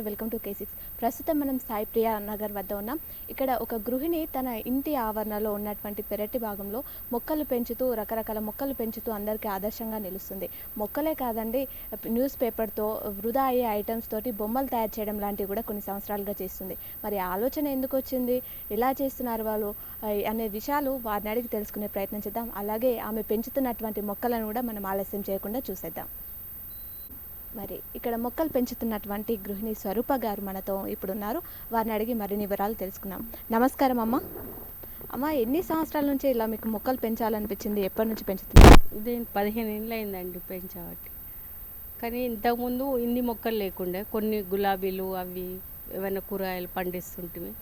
నమస్తే welcome to K six ప్రస్తుతం మనం సాయి ప్రియా నగర్ వద్ద ఉన్నాం. ఇక్కడ ఒక గృహిణి తన ఇంటి ఆవరణలో ఉన్నటువంటి పెరటి భాగంలో మొక్కలు పెంచుతూ రకరకాల మొక్కలు పెంచుతూ అందరికీ ఆదర్శంగా నిలుస్తుంది. మొక్కలే కాదండి న్యూస్ పేపర్తో వృధా అయ్యే ఐటమ్స్ తోటి బొమ్మలు తయారు చేయడం లాంటివి కూడా కొన్ని సంవత్సరాలుగా చేస్తుంది. మరి ఆలోచన ఎందుకు వచ్చింది? ఎలా చేస్తున్నారు వాళ్ళు? అనే విషయాలు వారిని అడిగి తెలుసుకునే ప్రయత్నం చేద్దాం. అలాగే ఆమె పెంచుతున్నటువంటి మొక్కలను కూడా మనం ఆలస్యం చేయకుండా చూసేద్దాం. మరి ఇక్కడ మొక్కలు పెంచుతున్నటువంటి గృహిణి స్వరూప గారు మనతో ఇప్పుడు ఉన్నారు వారిని అడిగి మరిన్ని వివరాలు తెలుసుకుందాం. నమస్కారం అమ్మ. అమ్మ ఎన్ని సంవత్సరాల నుంచి ఇలా మీకు మొక్కలు పెంచాలనిపించింది? ఎప్పటి నుంచి పెంచుతున్నారు? దీని పదిహేను ఏళ్ళు అయిందండి పెంచబట్టి కానీ ఇంతకుముందు ఇన్ని మొక్కలు లేకుండే. కొన్ని గులాబీలు అవి ఏమైనా కూరగాయలు పండిస్తుంటివి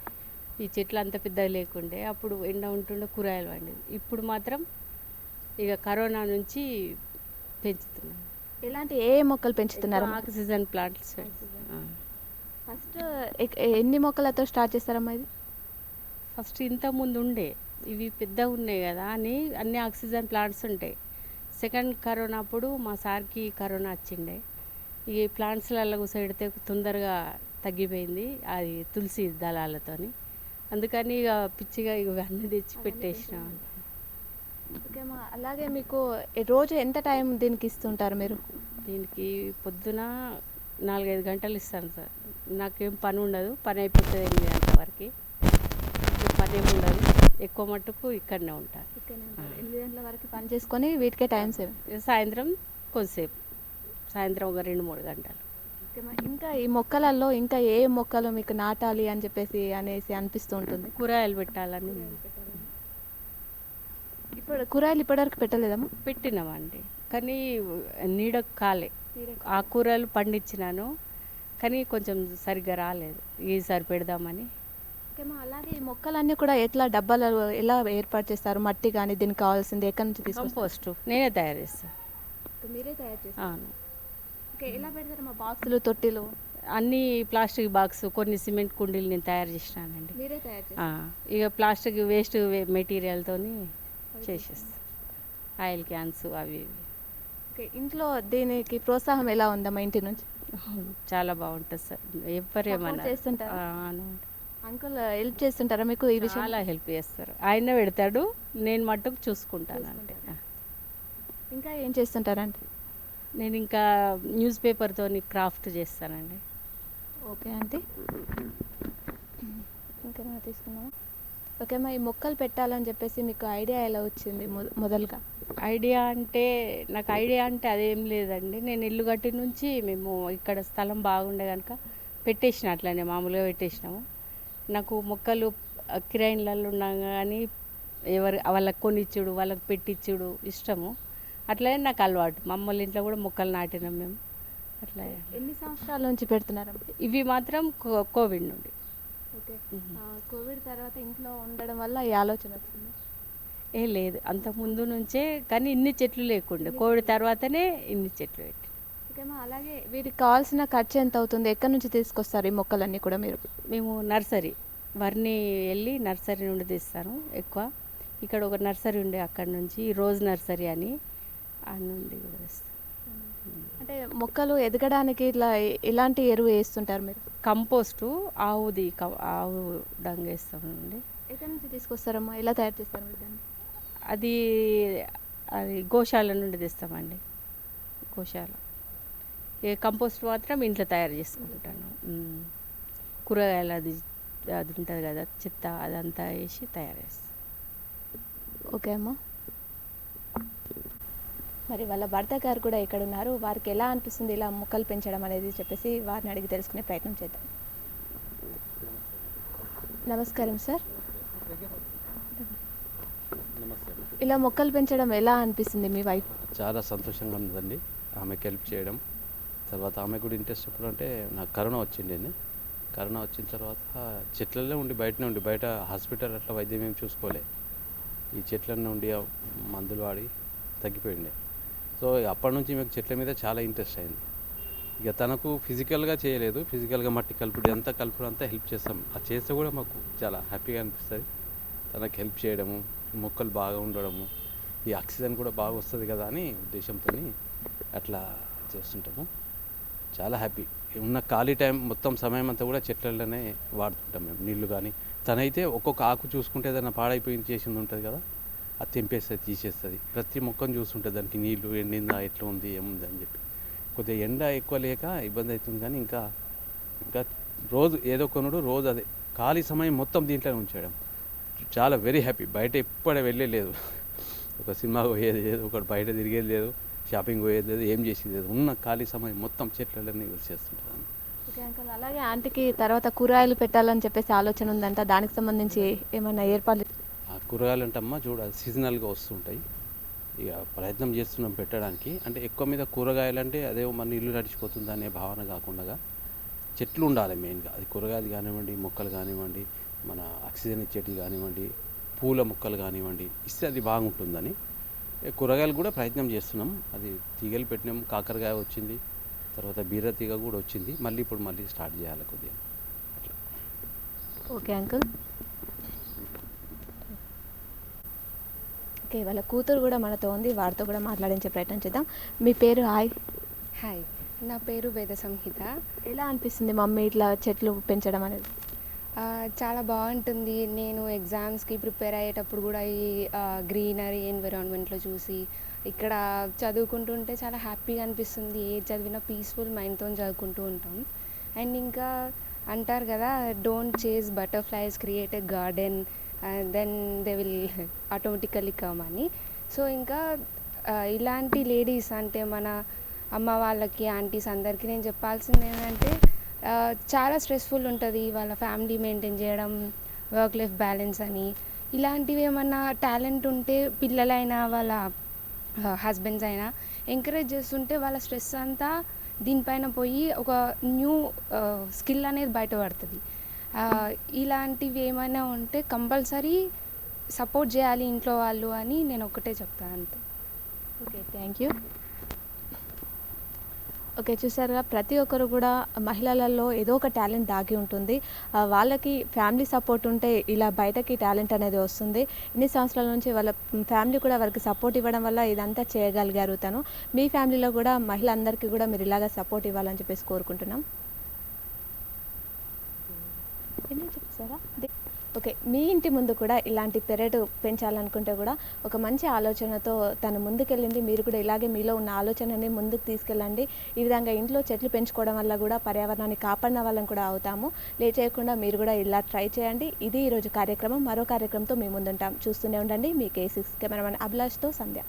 ఈ చెట్లు అంత పెద్దగా లేకుండే. అప్పుడు ఎండ ఉంటుండే కూరగాయలు పండేది. ఇప్పుడు మాత్రం ఇక కరోనా నుంచి పెంచుతున్నాం. ఎలాంటి ఏ మొక్కలు పెంచుతున్నారు? Oxygen plants. ఫస్ట్ ఎన్ని మొక్కలతో స్టార్ట్ చేస్తారమ్మా ఇది? ఫస్ట్ ఇంత ముందు ఉండే. ఇవి పెద్దగా ఉన్నాయి కదా అని అన్ని ఆక్సిజన్ ప్లాంట్స్ ఉంటాయి సెకండ్ కరోనా అప్పుడు మా సార్కి కరోనా వచ్చిండే. ఈ ప్లాంట్స్లలో కూసెడితే తొందరగా తగ్గిపోయింది. అది తులసి దళాలతోని. అందుకని ఇక పిచ్చిగా అన్నీ తెచ్చి పెట్టేసినాం. ఓకే అమ్మా అలాగే మీకు రోజు ఎంత టైం దీనికి ఇస్తుంటారు మీరు? దీనికి పొద్దున నాలుగైదు గంటలు ఇస్తాను సార్. నాకేం పని ఉండదు పని అయిపోతుంది ఎనిమిది గంటల వరకు. పని ఏమి ఉండదు ఎక్కువ మట్టుకు ఇక్కడనే ఉంటాను ఎనిమిది గంటల వరకు పని చేసుకొని వీటికే టైం సేవ్. సాయంత్రం కొద్దిసేపు సాయంత్రం ఒక రెండు మూడు గంటలు. ఇంకా ఈ మొక్కలలో ఇంకా ఏ మొక్కలు మీకు నాటాలి అని చెప్పేసి అనేసి అనిపిస్తూ ఉంటుంది? కూరగాయలు పెట్టాలని కూరగాయలు ఇప్పటివరకు పెట్టలేదమ్మా? పెట్టినామండి కానీ నీడ కాలే. ఆ కూరలు పండించినాను కానీ కొంచెం సరిగ్గా రాలేదు. ఈసారి పెడదామని అలాగే ఈ మొక్కలన్నీ కూడా ఎట్లా డబ్బాలలో ఎలా ఏర్పాటు చేస్తారు? మట్టి కానీ దీనికి కావాల్సింది ఎక్కడి నుంచి కంపోస్ట్. నేనే తయారు చేస్తాను మీరే తయారు ఓకే ఎలా పెడతారమ్మా బాక్సులు తొట్టిలు? అన్ని ప్లాస్టిక్ బాక్స్ కొన్ని సిమెంట్ కుండీలు నేను తయారు చేసినానండి. మీరే తయారు ఇక ప్లాస్టిక్ వేస్ట్ మెటీరియల్తో చేసేస్తాను ఆయిల్ క్యాన్స్ అవి ఇవి. ఓకే ఇంట్లో దీనికి ప్రోత్సాహం ఎలా ఉందమ్మా ఇంటి నుంచి? చాలా బాగుంటుంది సార్. ఎవరేమన్నా చేస్తుంటారా? అంకుల్ హెల్ప్ చేస్తుంటారా మీకు ఈ విషయం? చాలా హెల్ప్ చేస్తారు. ఆయన పెడతాడు నేను మట్టుకు చూసుకుంటాను అంటే ఇంకా ఏం చేస్తుంటారండి? నేను ఇంకా న్యూస్ పేపర్తో క్రాఫ్ట్ చేస్తానండి. Okay aunty. ఇంకేమైనా తీసుకున్నావా ఓకే అమ్మా ఈ మొక్కలు పెట్టాలని చెప్పేసి మీకు ఐడియా ఎలా వచ్చింది మొద- మొదలుగా? ఐడియా అంటే నాకు ఐడియా అంటే అదేం లేదండి. నేను ఇల్లు కట్టి నుంచి మేము ఇక్కడ స్థలం బాగుండే కనుక పెట్టేసిన అట్లనే మామూలుగా పెట్టేసినాము. నాకు మొక్కలు ఆ, కిరాయిలలో ఉన్నాం కానీ ఎవరు వాళ్ళకి కొనిచ్చుడు వాళ్ళకి పెట్టించుడు ఇష్టము. అట్లనే నాకు అలవాటు. మా అమ్మోళ్ళ ఇంట్లో కూడా మొక్కలు నాటినాం మేము. అట్లా. ఎన్ని సంవత్సరాల నుంచి పెడుతున్నారమ్మా? ఇవి మాత్రం కో- కోవిడ్ నుండి. ఓకే కోవిడ్ తర్వాత ఇంట్లో ఉండడం వల్ల ఈ ఆలోచన వచ్చింది? ఏ లేదు అంత ముందు నుంచే కానీ ఇన్ని చెట్లు లేకుండే. కోవిడ్ తర్వాతనే ఇన్ని చెట్లు పెట్టి అలాగే వీటికి కావాల్సిన ఖర్చు ఎంత అవుతుంది? ఎక్కడి నుంచి తీసుకొస్తారు ఈ మొక్కలన్నీ కూడా మీరు? మేము నర్సరీ వర్ని వెళ్ళి నర్సరీ నుండి తెస్తాను ఎక్కువ. ఇక్కడ ఒక నర్సరీ ఉండే అక్కడ నుంచి రోజ్ నర్సరీ అని నుండి కూడా తెస్తాను. అంటే మొక్కలు ఎదగడానికి ఇట్లా ఎలాంటి ఎరువు వేస్తుంటారు మీరు? కంపోస్టు ఆవుది ఆవు డంగ వేస్తామండి ఎక్కడి నుంచి తీసుకొస్తారమ్మా? ఎలా తయారు చేస్తారు మీరు దాన్ని? అది అది గోశాల నుండి తెస్తామండి. గోశాల. ఏ కంపోస్ట్ మాత్రం ఇంట్లో తయారు చేసుకుంటాను. కూరగాయలు అది అది ఉంటుంది కదా చెత్త అదంతా వేసి తయారు చేస్తాను ఓకే అమ్మా. మరి వాళ్ళ భర్త గారు కూడా ఇక్కడ ఉన్నారు వారికి ఎలా అనిపిస్తుంది ఇలా మొక్కలు పెంచడం అనేది చెప్పేసి వారిని అడిగి తెలుసుకునే ప్రయత్నం చేద్దాం. నమస్కారం సార్. ఇలా మొక్కలు పెంచడం ఎలా అనిపిస్తుంది మీ వైఫ్ చాలా సంతోషంగా ఉందండి ఆమెకి హెల్ప్ చేయడం. తర్వాత ఆమె కూడా ఇంట్రెస్ట్ ఎప్పుడు అంటే నాకు కరోనా వచ్చిండి కరోనా వచ్చిన తర్వాత చెట్లలో ఉండి బయటనే ఉండి బయట హాస్పిటల్ అట్లా వైద్యం ఏం చూసుకోలే. ఈ చెట్లన్నీ ఉండి మందులు వాడి తగ్గిపోయిండే. సో అప్పటి నుంచి మీకు చెట్ల మీద చాలా ఇంట్రెస్ట్ అయింది. ఇక తనకు ఫిజికల్గా చేయలేదు. ఫిజికల్గా మట్టి కలుపుడు ఎంత కలుపుడు అంతా హెల్ప్ చేస్తాం. అది చేస్తే కూడా మాకు చాలా హ్యాపీగా అనిపిస్తుంది. తనకు హెల్ప్ చేయడము మొక్కలు బాగా ఉండడము ఈ ఆక్సిజన్ కూడా బాగా వస్తుంది కదా అని ఉద్దేశంతో అట్లా చేస్తుంటాము. చాలా హ్యాపీ. ఉన్న ఖాళీ టైం మొత్తం సమయం అంతా కూడా చెట్లలోనే వాడుతుంటాం మేము. నీళ్ళు కానీ తనైతే ఒక్కొక్క ఆకు చూసుకుంటే ఏదైనా పాడైపోయింది చేసింది ఉంటుంది కదా. అది తెంపేస్తుంది తీసేస్తుంది. ప్రతి మొక్కను చూస్తుంటుంది దానికి నీళ్ళు ఎండిందా ఎట్లా ఉంది ఏముంది అని చెప్పి. కొద్దిగా ఎండ ఎక్కువ లేక ఇబ్బంది అవుతుంది కానీ ఇంకా ఇంకా రోజు ఏదో కొనుడు రోజు అదే. ఖాళీ సమయం మొత్తం దీంట్లోనే ఉంచడం చాలా వెరీ హ్యాపీ బయట ఎప్పుడే వెళ్ళలేదు ఒక సినిమా పోయేది లేదు ఒకటి బయట తిరిగేది లేదు షాపింగ్ పోయేది లేదు ఏం చేసేది లేదు. ఉన్న ఖాళీ సమయం మొత్తం చెట్లన్నీ యూజ్ చేస్తుంటాను అలాగే ఆంటీకి తర్వాత కూరగాయలు పెట్టాలని చెప్పేసి ఆలోచన ఉందంట. దానికి సంబంధించి ఏమైనా ఏర్పాట్లు కూరగాయలు అంటే అమ్మ చూడ సీజనల్గా వస్తుంటాయి. ఇక ప్రయత్నం చేస్తున్నాం పెట్టడానికి. అంటే ఎక్కువ మీద కూరగాయలు అంటే అదే మన ఇల్లు నడిచిపోతుంది అనే భావన కాకుండా చెట్లు ఉండాలి మెయిన్గా. అది కూరగాయలు కానివ్వండి మొక్కలు కానివ్వండి మన ఆక్సిజన్ ఇచ్చేటివి కానివ్వండి పూల మొక్కలు కానివ్వండి ఇస్తే అది బాగుంటుందని. కూరగాయలు కూడా ప్రయత్నం చేస్తున్నాం. అది తీగలు పెట్టినాం కాకరకాయ వచ్చింది తర్వాత బీర తీగ కూడా వచ్చింది. మళ్ళీ ఇప్పుడు మళ్ళీ స్టార్ట్ చేయాలి కొద్దిగా. అట్లా. Okay uncle. ఓకే వాళ్ళ కూతురు కూడా మనతో ఉంది వారితో కూడా మాట్లాడించే ప్రయత్నం చేద్దాం. మీ పేరు హాయ్. హాయ్ నా పేరు వేద సంహిత. ఎలా అనిపిస్తుంది మమ్మీ ఇట్లా చెట్లు పెంచడం అనేది? చాలా బాగుంటుంది. నేను ఎగ్జామ్స్కి ప్రిపేర్ అయ్యేటప్పుడు కూడా ఈ గ్రీనరీ ఎన్విరాన్మెంట్లో చూసి ఇక్కడ చదువుకుంటుంటే చాలా హ్యాపీగా అనిపిస్తుంది. ఏ చదివినా పీస్ఫుల్ మైండ్తో చదువుకుంటూ ఉంటాం. అండ్ ఇంకా అంటారు కదా don't chase butterflies create a garden then they will automatically come అని. సో ఇంకా ఇలాంటి లేడీస్ అంటే మన అమ్మ వాళ్ళకి ఆంటీస్ అందరికీ నేను చెప్పాల్సింది ఏంటంటే చాలా స్ట్రెస్ఫుల్ ఉంటుంది వాళ్ళ ఫ్యామిలీ మెయింటైన్ చేయడం వర్క్ లైఫ్ బ్యాలెన్స్ అని. ఇలాంటివి ఏమన్నా టాలెంట్ ఉంటే పిల్లలైనా వాళ్ళ హస్బెండ్స్ అయినా ఎంకరేజ్ చేస్తుంటే వాళ్ళ స్ట్రెస్ అంతా దీనిపైన పోయి ఒక న్యూ స్కిల్ అనేది బయటపడుతుంది. ఇలాంటివి ఏమైనా ఉంటే కంపల్సరీ సపోర్ట్ చేయాలి ఇంట్లో వాళ్ళు అని నేను ఒకటే చెప్తాను అంతే. ఓకే థ్యాంక్ యూ ఓకే చూసారుగా ప్రతి ఒక్కరు కూడా మహిళలలో ఏదో ఒక టాలెంట్ దాగి ఉంటుంది. వాళ్ళకి ఫ్యామిలీ సపోర్ట్ ఉంటే ఇలా బయటకి టాలెంట్ అనేది వస్తుంది. ఇన్ని సంవత్సరాల నుంచి వాళ్ళ ఫ్యామిలీ కూడా వారికి సపోర్ట్ ఇవ్వడం వల్ల ఇదంతా చేయగలిగారు తను. మీ ఫ్యామిలీలో కూడా మహిళలందరికీ కూడా మీరు ఇలాగ సపోర్ట్ ఇవ్వాలని చెప్పేసి కోరుకుంటున్నాం. ఎన్ని చెప్పారా ఓకే మీ ఇంటి ముందు కూడా ఇలాంటి పెరడు పెంచాలనుకుంటే కూడా ఒక మంచి ఆలోచనతో తను ముందుకెళ్ళింది. మీరు కూడా ఇలాగే మీలో ఉన్న ఆలోచనని ముందుకు తీసుకెళ్ళండి. ఈ విధంగా ఇంట్లో చెట్లు పెంచుకోవడం వల్ల కూడా పర్యావరణాన్ని కాపాడిన వాళ్ళని కూడా అవుతాము. లేచేయకుండా మీరు కూడా ఇలా ట్రై చేయండి. ఇది ఈరోజు కార్యక్రమం. మరో కార్యక్రమంతో మీ ముందుంటాం. చూస్తూనే ఉండండి. మీ కేసిక్స్ కెమెరామెన్ అభిలాష్తో సంధ్య.